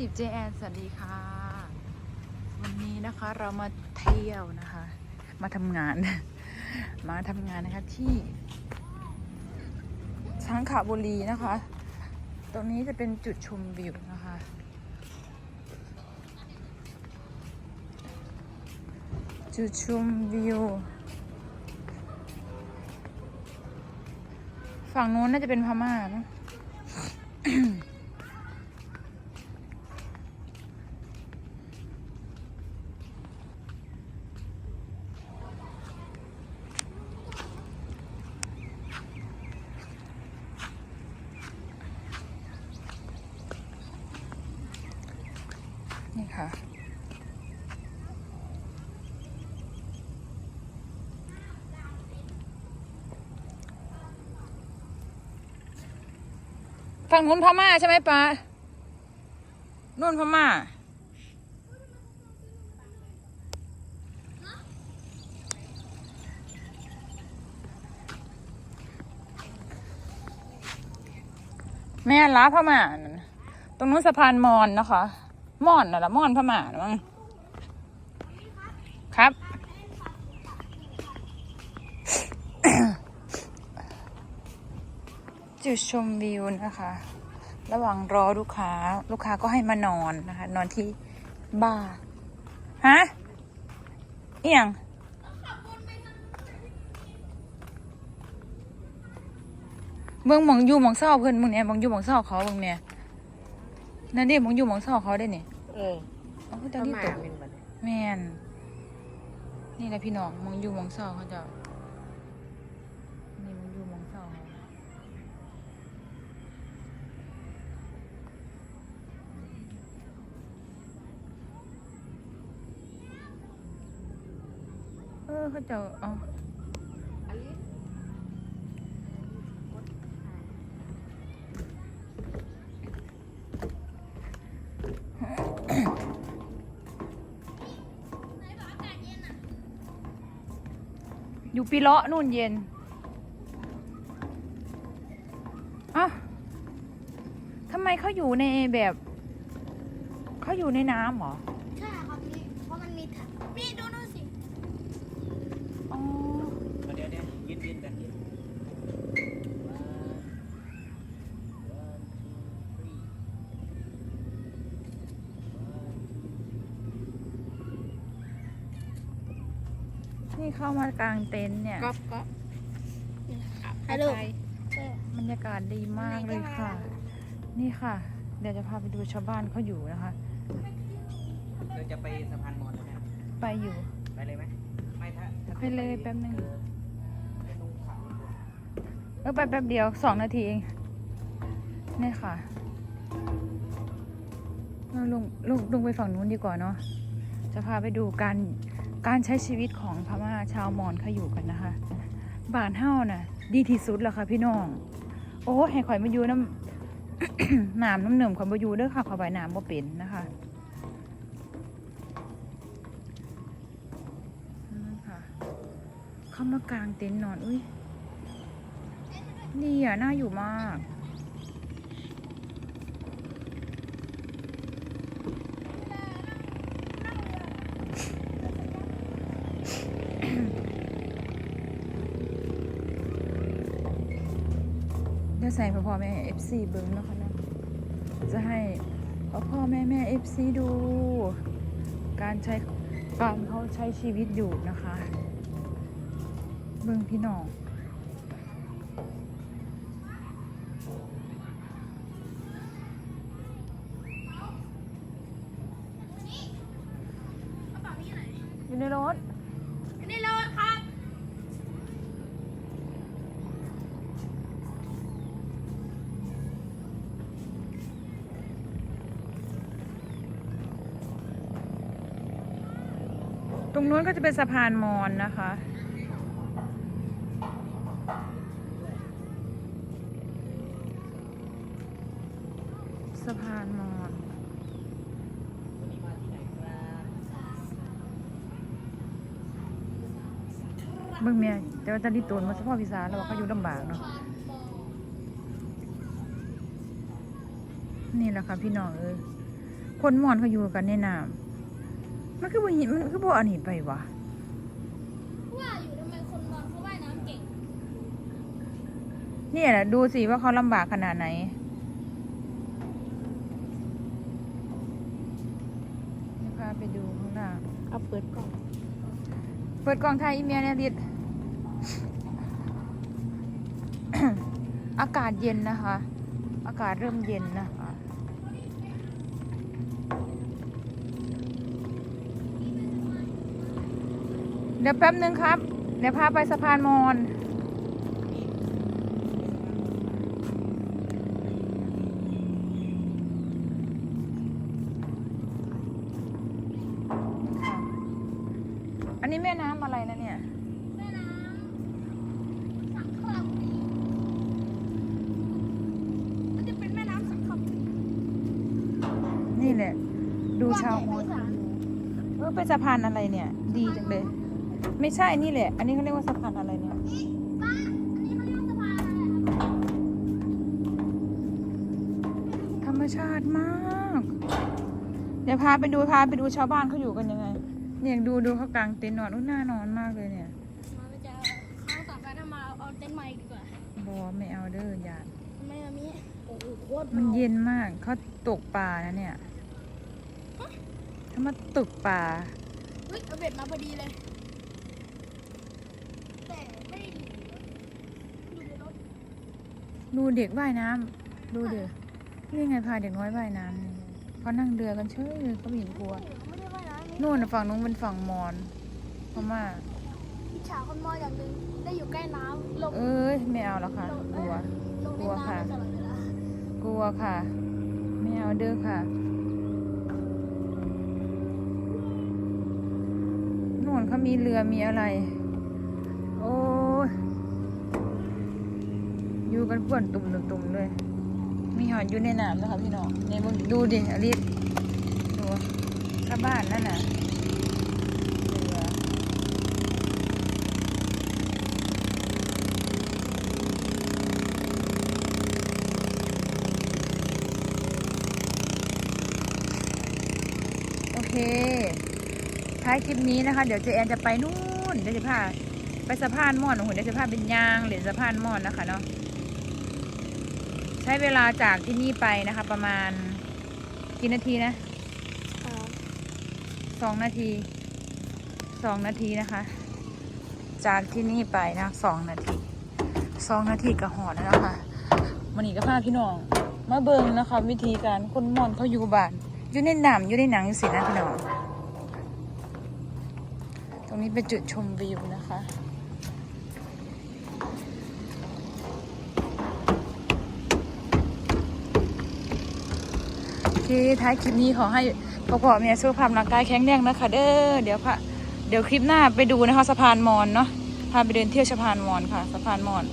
จีบเจแอนสวัสดีค่ะ วันนี้นะคะเรามาเที่ยวนะคะ มาทำงาน มาทำงานนะคะที่ ช้างขาบุรีนะคะ ตรงนี้จะเป็นจุดชมวิวนะคะ จุดชมวิว ฝั่งนู้นน่าจะเป็นพม่านะ นี่ค่ะ ฝั่งนู้นพม่าใช่ไหมป้านู่นพม่า แม่ล้าพม่า ตรงนู้นสะพานมอนนะคะ มอนน่ะละมอนพม่ามั้งครับ จุดชมวิวนะคะ ระหว่างรอลูกค้า ลูกค้าก็ให้มานอนนะคะ นอนที่บาร์ฮะเอียงเมืองหมองอยู่หมองเศร้าเพิ่นมึงเนี่ยหมองอยู่หมองเศร้าเขาเบิ่งเนี่ยนั่นดิหมองอยู่หมองเศร้าเขาได้เนี่ยเอออ๋อปเจ้าระนี่มาตณกเป็นแบบแม่นนี่แหละพี่น้องหมองอยู่หมองเศร้าเขาเจะนี่หมองอยู่หมองเศร้าเขา เขาจะเอาอยู่ปีเลาะนู่นเย็นอะทำไมเขาอยู่ในแบบ เขาอยู่ในน้ำเหรอ ใช่ครับนี่เพราะมันมีถังนี่ดูนู่นสิ อ๋อ เดี๋ยวเดี๋ยวยืนยืนกันยืน นี่เข้ามากลางเต็นท์เนี่ยก๊อฟก๊อฟฮัลโหลบรรยากาศดีมากเลยค่ะ นี่ค่ะ เดี๋ยวจะพาไปดูชาวบ้านเขาอยู่นะคะเราจะไปสะพานมอญใช่ไหมครับไปอยู่ ไปเลยไหมไม่ถ้าถ้าไปเลยแป๊บนึงเออไปตรงเขาเออไปแป๊บเดียวสองนาทีเองนี่ค่ะเราลงลงลงไปฝั่งนู้นดีกว่าเนาะจะพาไปดูการ การใช้ชีวิตของพม่าชาวมอญเขาอยู่กันนะคะบ้านเฮ้าน่ะ ดีที่สุดแล้วค่ะพี่น้อง โอ้ให้ข่อยมาอยู่น้ำน้ำน้ำเหนื่มข่อยมาอยู่เด้อค่ะข่อยใบน้ำบ่เป็นนะคะนั่นค่ะเข้ามากลางเต็นท์นอนอุ้ยดีอะน่าอยู่มาก เดี๋ยวใส่พ่อพ่อแม่เอฟซีเบิ้งนะคะนะจะให้พ่อพ่อแม่แม่เอฟซีดู การใช้การเขาใช้ชีวิตอยู่นะคะ เบิ้งพี่น้องอยู่ในรถ นี่เลยครับ ต รงนู้นก็จะเป็นสะพานมอนนะคะ สะพานมอนวันนี้มาที่ไหนครับเบิ่งเมียแต่ว่าตอนนี้ตูนมาสะพ่อพิซาแล้วว่าเขาอยู่ลำบากเนาะนี่แหละค่ะพี่น้องเอ้ยคนมอนเขาอยู่กันในน้ำ มันคือบ่เห็นมันคือบ่อันนี้ไปวะว่าอยู่ทำไมคนมอนเขาว่ายน้ำเก่งเนี่ยแหละดูสิว่าเขาลำบากขนาดไหนเดี๋ยวพาไปดูข้างล่างเอาเปิดกล่อง เปิดกล่องไทยอีเมียเนี่ยดิด อากาศเย็นนะคะ อากาศเริ่มเย็นนะคะ เดี๋ยวแป๊บนึงครับ เดี๋ยวพาไปสะพานมอญค่ะอันนี้แม่น้ำอะไรนะเนี่ย แม่น้ำสังขละบุรีมันจะเป็นแม่น้ำสังขละบุรีนี่แหละ ดูชาวมกอว้ญงใหญ่ไพศาลเออเป็นสะพานอะไรเนี่ย ดีจังเลย ไม่ใช่นี่แหละ อันนี้เขาเรียกว่าสะพานอะไรเนี่ยนี่ป้าอันนี้เขาเรียกว่าสะพานอะไรครับธรรมชาติมาก เดี๋ยวพาไปดูพาไปดูชาวบ้านเขาอยู่กันยังไง เนี่ยดูดูเขากางเต็นท์นอนอุ้ยน่านอนมากเลยเนี่ยมาไปจะครั้งต่อไปถ้ามาเอาเต็นท์มาอีกดีกว่าบอไม่เอาเด้ออย่าไม่เอามีโอ้โหโคตรมันเบาเย็นมากเขาตกปลานะเนี่ยเขามาตกปลาเฮ้ยเอาเบ็ดมาพอดีเลย แต่ไม่ได้อยู่อยู่ในรถดูเด็กว่ายน้ำดูเด็กนี่ไงพาเด็กน้อยว่ายน้ำนี่เขานั่งเรือกันเฉยเลยเขาไม่เห็นกลัวไม่ได้ว่ายน้ำนี่นู่นน่ะฝั่งนู้นเป็นฝั่งมอญพม่าอิจฉาคนมออย่างหนึ่งได้อยู่ใกล้น้ำลงเอ้ยไม่เอาแล้วค่ะ กลัว ลงกในลัวค่ะน้ำตลอดเวลากลัวค่ะ ไม่เอาเด้อค่ะนู่นเขามีเรือมีอะไร โอ้ยอยู่กันป่วนตุ่มตุ่มเลย มีหอนอยู่ในน้ำนะคะพี่น้องเนี่ยมึงดูดิอลิสดูถ้าบ้านนั่นน่ะโอเคท้ายคลิปนี้นะคะ เดี๋ยวเจแอนจะไปนู่นเดี๋ยวจะพา ไปสะพานม่อนโอ้โหเดี๋ยวจะพาเป็นยางหรือสะพานม่อนนะคะเนาะใช้เวลาจากที่นี่ไปนะคะ ประมาณกี่นาทีนะสองนาทีสองนาทีนะคะ จากที่นี่ไปนะสองนาทีสองนาทีกับหอดแล้วนะคะวันนี้ก็พาพี่น้อง มาเบิ่งนะคะ วิธีการคนมอนเขาอยู่บ้านอยู่ในหนามอยู่ในหนังสินะพี่น้อง ตรงนี้เป็นจุดชมวิวนะคะ เคท้ายคลิปนี้ขอให้พ่อพ่อแม่สุขภาพร่างกายแข็งแรงนะคะเด้อเดี๋ยวพระเดี๋ยวคลิปหน้าไปดูนะคะสะพานมอนเนาะพาไปเดินเที่ยวสะพานมอนค่ะสะพานมอน